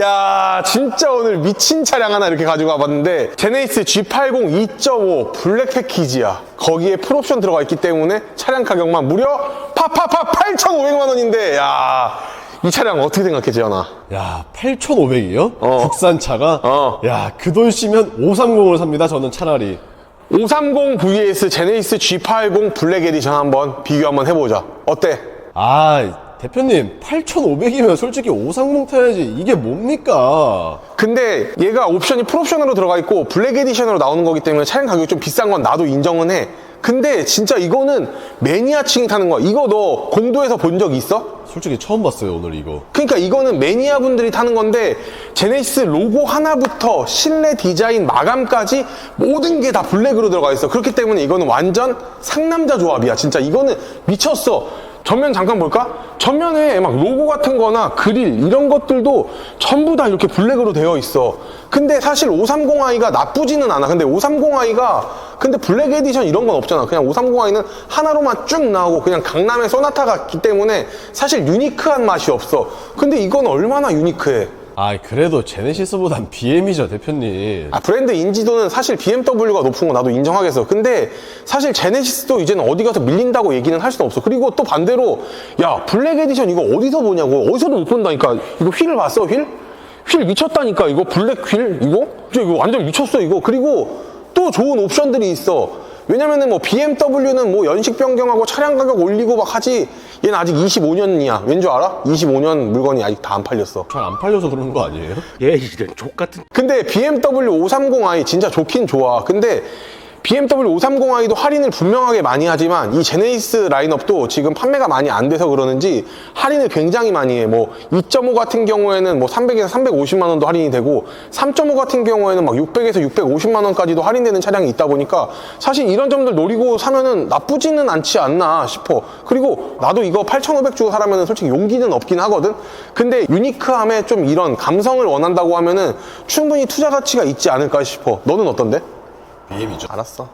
야 진짜 오늘 미친 차량 하나 이렇게 가지고 와봤는데 제네이스 G80 2.5 블랙 패키지야 거기에 풀옵션 들어가 있기 때문에 차량 가격만 무려 파파파 8,500만 원인데 야이 차량 어떻게 생각해 지현아 야, 8,500이요? 어. 국산 차가? 어. 야, 그 돈 쓰면 530을 삽니다, 저는 차라리. 530 vs 제네이스 G80 블랙 에디션 한번 비교 한번 해보자 어때? 아, 대표님, 8,500이면 솔직히 530 타야지. 이게 뭡니까? 근데 얘가 옵션이 풀옵션으로 들어가 있고 블랙 에디션으로 나오는 거기 때문에 차량 가격이 좀 비싼 건 나도 인정은 해. 근데 진짜 이거는 매니아층이 타는 거야. 이거 너 공도에서 본 적 있어? 솔직히 처음 봤어요, 오늘 이거. 그러니까 이거는 매니아 분들이 타는 건데 제네시스 로고 하나부터 실내 디자인 마감까지 모든 게 다 블랙으로 들어가 있어. 그렇기 때문에 이거는 완전 상남자 조합이야. 진짜 이거는 미쳤어. 전면 잠깐 볼까? 전면에 막 로고 같은 거나 그릴 이런 것들도 전부 다 이렇게 블랙으로 되어 있어. 근데 사실 530i가 나쁘지는 않아. 근데 530i가 근데 블랙 에디션 이런 건 없잖아. 그냥 530i는 하나로만 쭉 나오고 그냥 강남의 소나타 같기 때문에 사실 유니크한 맛이 없어. 근데 이건 얼마나 유니크해. 아, 그래도 제네시스보단 BM이죠, 대표님. 아, 브랜드 인지도는 사실 BMW가 높은 거 나도 인정하겠어. 근데 사실 제네시스도 이제는 어디 가서 밀린다고 얘기는 할 수는 없어. 그리고 또 반대로 야 블랙 에디션 이거 어디서 보냐고 어디서도 못 본다니까. 이거 휠을 봤어 휠? 휠 미쳤다니까 이거 블랙 휠 이거? 진짜 이거 완전 미쳤어 이거. 그리고 또 좋은 옵션들이 있어. 왜냐면은 뭐 BMW는 뭐 연식 변경하고 차량 가격 올리고 막 하지 얘는 아직 25년이야. 왠 줄 알아? 25년 물건이 아직 다 안 팔렸어. 잘 안 팔려서 그러는 거 아니에요? 얘 이런 족같은 근데 BMW 530i 진짜 좋긴 좋아. 근데 BMW 530i도 할인을 분명하게 많이 하지만 이 제네시스 라인업도 지금 판매가 많이 안 돼서 그러는지 할인을 굉장히 많이 해. 뭐 2.5 같은 경우에는 뭐 300에서 350만 원도 할인이 되고 3.5 같은 경우에는 막 600에서 650만 원까지도 할인되는 차량이 있다 보니까 사실 이런 점들 노리고 사면은 나쁘지는 않지 않나 싶어. 그리고 나도 이거 8,500 주고 사라면 솔직히 용기는 없긴 하거든. 근데 유니크함에 좀 이런 감성을 원한다고 하면은 충분히 투자 가치가 있지 않을까 싶어. 너는 어떤데? BM이죠. 알았어.